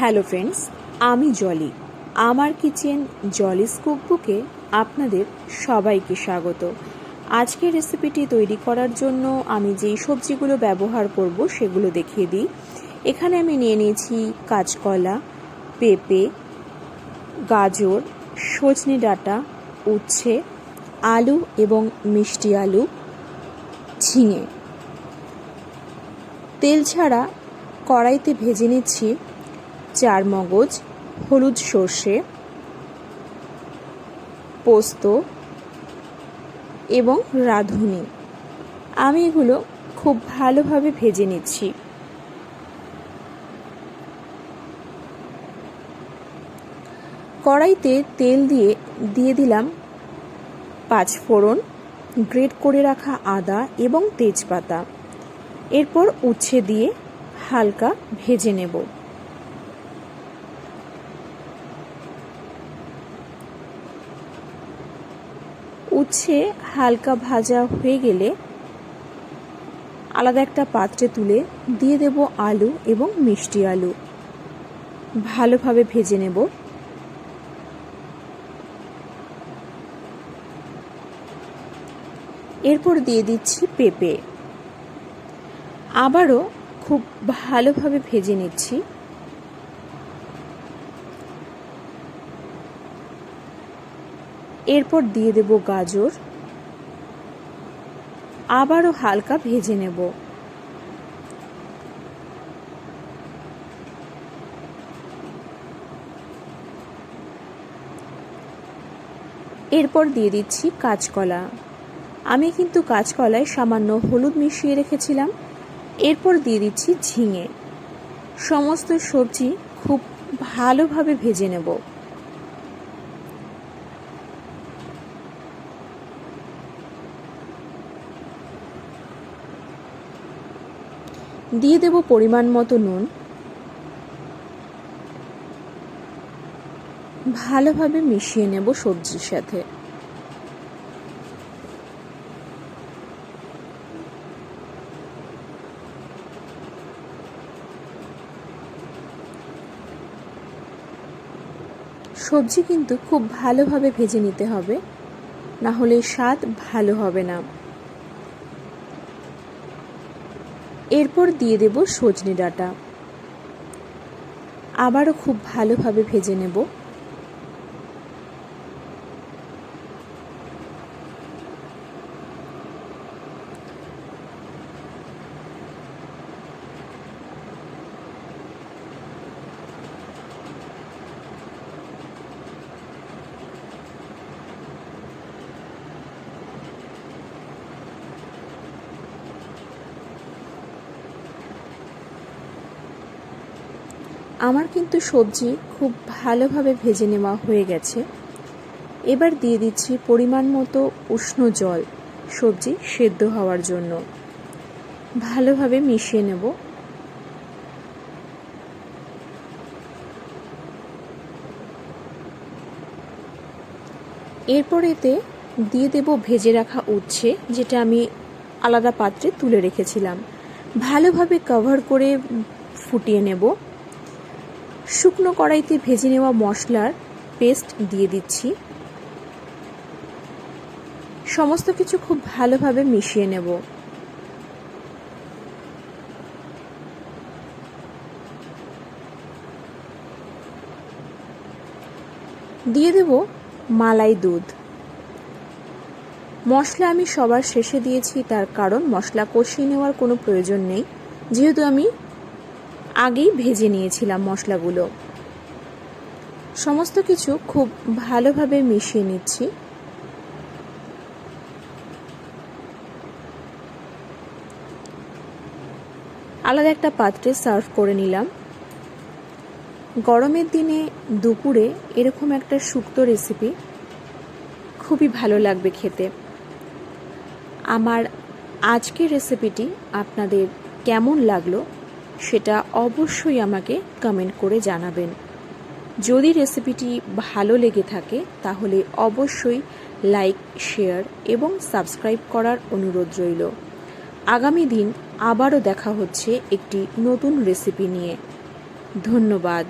Hello friends, আমি জলি। আমার kitchen জলিস কুকবুকে আপনাদের সবাইকে স্বাগত। আজকের রেসিপিটি তৈরি করার জন্য আমি যেই সবজিগুলো ব্যবহার করব সেগুলো দেখিয়ে দিই। এখানে আমি নিয়ে নিয়েছি কাঁচকলা, পেঁপে, গাজর, সজনে ডাঁটা, উচ্ছে, আলু এবং মিষ্টি আলু, ঝিঙে। তেল ছাড়া কড়াইতে ভেজে নিচ্ছি চার মগজ, হলুদ সর্ষে, পোস্ত এবং রাঁধুনি। আমি এগুলো খুব ভালোভাবে ভেজে নিচ্ছি। কড়াইতে তেল দিয়ে দিয়ে দিলাম পাঁচ ফোড়ন, গ্রেট করে রাখা আদা এবং তেজপাতা। এরপর উচ্ছে দিয়ে হালকা ভেজে নেব। উচ্ছে হালকা ভাজা হয়ে গেলে আলাদা একটা পাত্রে তুলে দিয়ে দেব আলু এবং মিষ্টি আলু। ভালোভাবে ভেজে নেব। এরপর দিয়ে দিচ্ছি পেঁপে। আবারও খুব ভালোভাবে ভেজে নিচ্ছি। এরপর দিয়ে দেব গাজর। আবারও হালকা ভেজে নেব। এরপর দিয়ে দিচ্ছি কাঁচকলা। আমি কিন্তু কাঁচকলায় সামান্য হলুদ মিশিয়ে রেখেছিলাম। এরপর দিয়ে দিচ্ছি ঝিঙে। সমস্ত সবজি খুব ভালোভাবে ভেজে নেব। দিয়ে দেব পরিমাণ মতো নুন। ভালোভাবে মিশিয়ে নেব সবজির সাথে। সবজি কিন্তু খুব ভালোভাবে ভেজে নিতে হবে, না হলে স্বাদ ভালো হবে না। এরপর দিয়ে দেব সজনে ডাঁটা। আবারও খুব ভালোভাবে ভেজে নেব। আমার কিন্তু সবজি খুব ভালোভাবে ভেজে নেওয়া হয়ে গেছে। এবার দিয়ে দিচ্ছি পরিমাণ মতো উষ্ণ জল সবজি সেদ্ধ হওয়ার জন্য। ভালোভাবে মিশিয়ে নেব। এরপর এতে দিয়ে দেব ভেজে রাখা উচ্ছে, যেটা আমি আলাদা পাত্রে তুলে রেখেছিলাম। ভালোভাবে কভার করে ফুটিয়ে নেব। শুকনো কড়াইতে ভেজে নেওয়া মশলার পেস্ট দিয়ে দিচ্ছি। সমস্ত কিছু খুব ভালোভাবে মিশিয়ে নেব। দিয়ে দেব মালাই দুধ। মশলা আমি সবার শেষে দিয়েছি, তার কারণ মশলা কষিয়ে নেওয়ার কোনো প্রয়োজন নেই। যেহেতু আমি আগেই ভেজে নিয়েছিলাম মশলাগুলো। সমস্ত কিছু খুব ভালোভাবে মিশিয়ে নিচ্ছি। আলাদা একটা পাত্রে সার্ভ করে নিলাম। গরমের দিনে দুপুরে এরকম একটা শুক্তো রেসিপি খুবই ভালো লাগবে খেতে। আমার আজকের রেসিপিটি আপনাদের কেমন লাগল সেটা অবশ্যই আমাকে কমেন্ট করে জানাবেন। যদি রেসিপিটি ভালো লেগে থাকে, তাহলে অবশ্যই লাইক শেয়ার এবং সাবস্ক্রাইব করার অনুরোধ রইল। আগামী দিন আবারও দেখা হচ্ছে একটি নতুন রেসিপি নিয়ে। ধন্যবাদ।